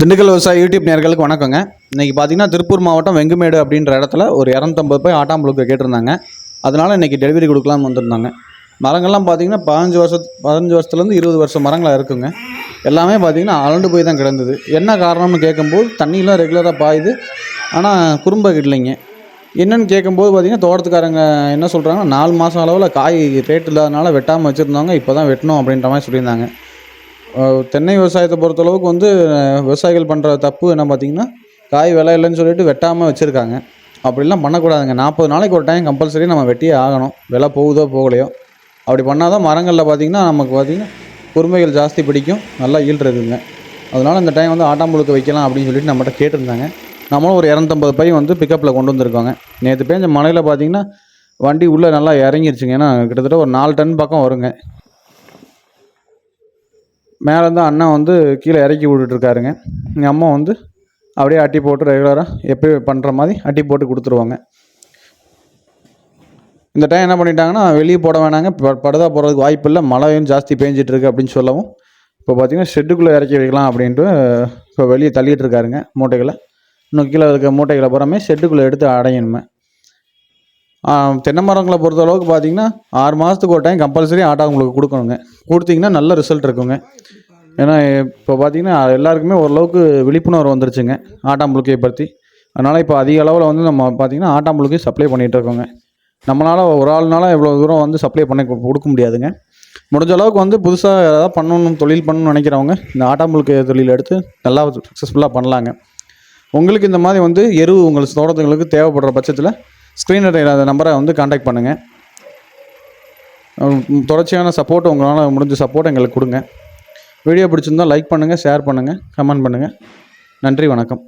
திண்டுக்கல் விவசாய யூடியூப் நேர்களுக்கு வணக்கங்க. இன்றைக்கி பார்த்தீங்கன்னா திருப்பூர் மாவட்டம் வெங்குமேடு அப்படின்ற இடத்துல ஒரு இரநூத்தம்பது போய் ஆட்டாம்புழுக்கு கேட்டிருந்தாங்க. அதனால் இன்றைக்கி டெலிவரி கொடுக்கலாம்னு வந்திருந்தாங்க. மரங்கள்லாம் பார்த்தீங்கன்னா பதினஞ்சு வருஷத்து பதினஞ்சு வருஷத்துலேருந்து இருபது வருஷம் மரங்களாக இருக்குங்க. எல்லாமே பார்த்திங்கன்னா அலண்டு போய் தான் கிடந்தது. என்ன காரணம்னு கேட்கும்போது தண்ணியெலாம் ரெகுலராக பாயுது. ஆனால் குறும்ப இல்லைங்க என்னென்னு கேட்கும்போது பார்த்தீங்கன்னா தோட்டத்துக்காரங்க என்ன சொல்கிறாங்கன்னா நாலு மாதம் அளவில் காய் ரேட் இல்லாதனால வெட்டாமல் வச்சுருந்தாங்க. இப்போ தான் வெட்டணும் அப்படின்ற மாதிரி சொல்லியிருந்தாங்க. தென்னை விவசாயத்தை பொறுத்தளவுக்கு வந்து விவசாயிகள் பண்ணுற தப்பு என்ன பார்த்தீங்கன்னா காய் விலை இல்லைன்னு சொல்லிட்டு வெட்டாமல் வச்சுருக்காங்க. அப்படிலாம் பண்ணக்கூடாதுங்க. நாற்பது நாளைக்கு ஒரு டைம் கம்பல்சரி நம்ம வெட்டியே ஆகணும். விலை போகுதோ போகலையோ. அப்படி பண்ணால் தான் மரங்களில் பார்த்திங்கன்னா நமக்கு பார்த்திங்கன்னா குறும்பைகள் ஜாஸ்தி பிடிக்கும். நல்லா ஈல்டு இருக்குங்க அதனால் இந்த டைம் வந்து ஆட்டாம்புழுக்க வைக்கலாம் அப்படின்னு சொல்லிட்டு நம்மகிட்ட கேட்டிருந்தாங்க. நம்மளும் ஒரு இரநூத்தம்பது பை வந்து பிக்கப்பில் கொண்டு வந்திருக்கோங்க. நேற்று பேஞ்ச மலையில் பார்த்திங்கன்னா வண்டி உள்ளே நல்லா இறங்கிருச்சுங்க. ஏன்னா கிட்டத்தட்ட ஒரு நாலு டன் பக்கம் வருங்க. மேலேருந்து அண்ணன் வந்து கீழே இறக்கி விட்டுட்ருக்காருங்க. எங்கள் அம்மா வந்து அப்படியே அட்டி போட்டு ரெகுலராக எப்பயும் பண்ணுற மாதிரி அட்டி போட்டு கொடுத்துருவாங்க. இந்த டைம் என்ன பண்ணிட்டாங்கன்னா வெளியே போட வேணாங்க. படுதா போகிறதுக்கு வாய்ப்பு இல்லை. மழையும் ஜாஸ்தி பேஞ்சிட்டு இருக்கு அப்படின்னு சொல்லவும். இப்போ பார்த்தீங்கன்னா ஷெட்டுக்குள்ளே இறக்கி வைக்கலாம் அப்படின்ட்டு இப்போ வெளியே தள்ளிட்டு இருக்காருங்க மூட்டைகளை. இன்னும் கீழே இருக்க மூட்டைகளை பூராமே ஷெட்டுக்குள்ளே எடுத்து அடையணுமே. தென்னை மரங்களை பொறுத்த அளவுக்கு பார்த்தீங்கன்னா ஆறு மாதத்துக்கு ஒரு டைம் கம்பல்சரி ஆட்டா உங்களுக்கு கொடுக்கணுங்க. கொடுத்தீங்கன்னா நல்ல ரிசல்ட் இருக்குங்க. ஏன்னா இப்போ பார்த்தீங்கன்னா எல்லாருக்குமே ஓரளவுக்கு விழிப்புணர்வு வந்துருச்சுங்க ஆட்டாம்புழுக்கையை பற்றி அதனால் இப்போ அதிக அளவில் வந்து நம்ம பார்த்தீங்கன்னா ஆட்டாம்புழுக்கை சப்ளை பண்ணிகிட்டு இருக்கோங்க. நம்மளால் ஒரு ஆள்னால இவ்வளோ தூரம் வந்து சப்ளை பண்ணி கொடுக்க முடியாதுங்க. முடிஞ்ச அளவுக்கு வந்து புதுசாக ஏதாவது பண்ணணும் தொழில் பண்ணணும்னு நினைக்கிறவங்க இந்த ஆட்டாம்புழுக்கை தொழில் எடுத்து நல்லா சக்ஸஸ்ஃபுல்லாக பண்ணலாங்க. உங்களுக்கு இந்த மாதிரி வந்து எரு உங்கள் தோட்டத்துங்களுக்கு தேவைப்படுற பட்சத்தில் ஸ்க்ரீனில் அந்த நம்பரை வந்து காண்டாக்ட் பண்ணுங்கள் தொடர்ச்சியான சப்போர்ட் உங்களால் முடிஞ்ச சப்போர்ட் எங்களுக்கு கொடுங்க. வீடியோ பிடிச்சிருந்தா லைக் பண்ணுங்கள் ஷேர் பண்ணுங்கள் கமெண்ட் பண்ணுங்கள் நன்றி வணக்கம்.